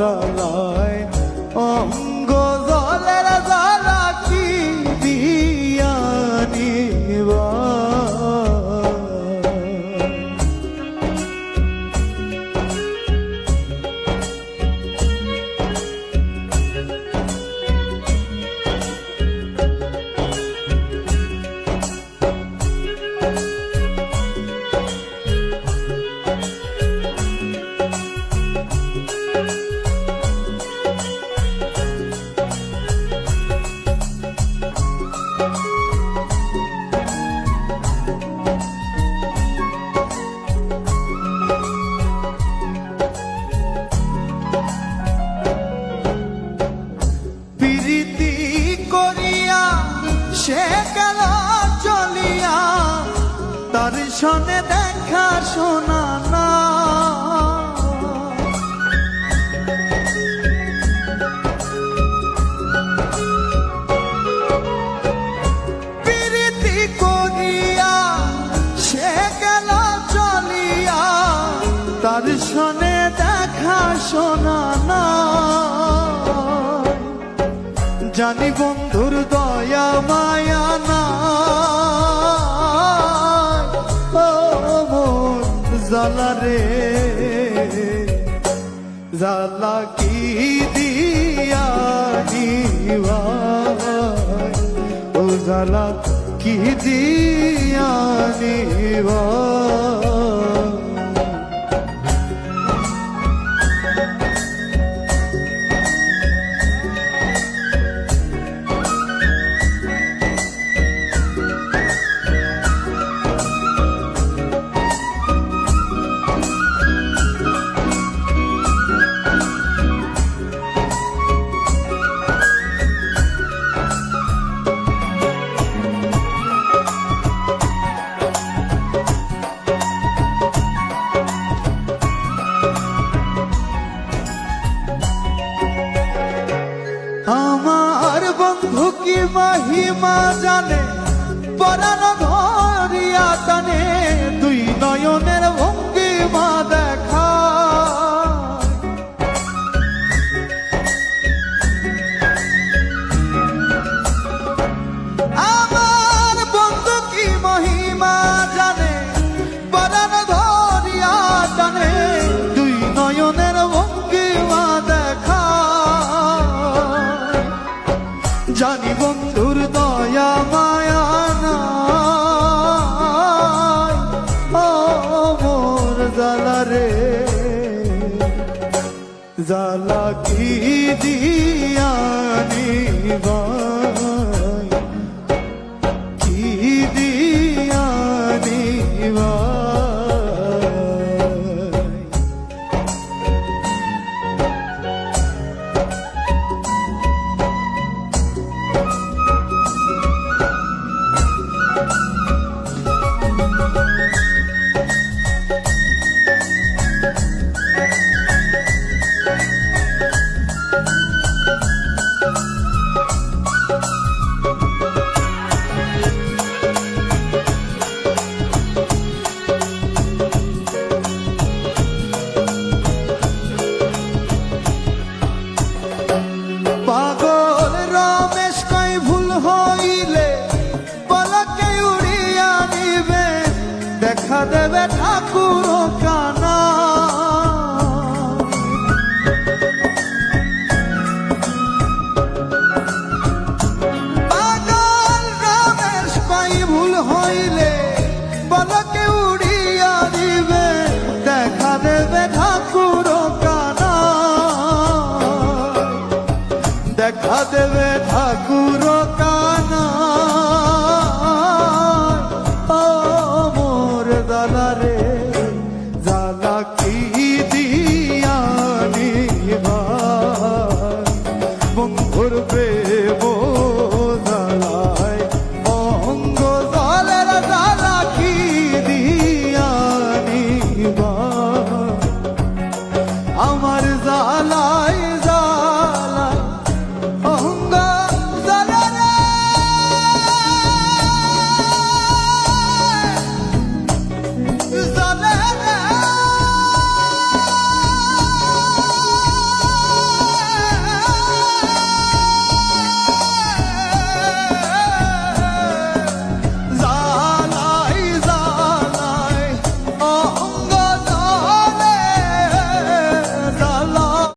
da সনে দেখা শোনা না। তার সনে দেখা শোনা না। জানি বন্ধুর দয়া মায়া না। জালা কি দিয়া নিবাই ও জালা কি দিয়া নিবাই কি মহিমা জানে? পরাণ ধরিয়া টানে দুই নয়নের ভঙ্গিমা জানি বন্ধুর দয়া মায়া মোর জালা রে। জালা কি দিয়া নিবাই ¡Gracias!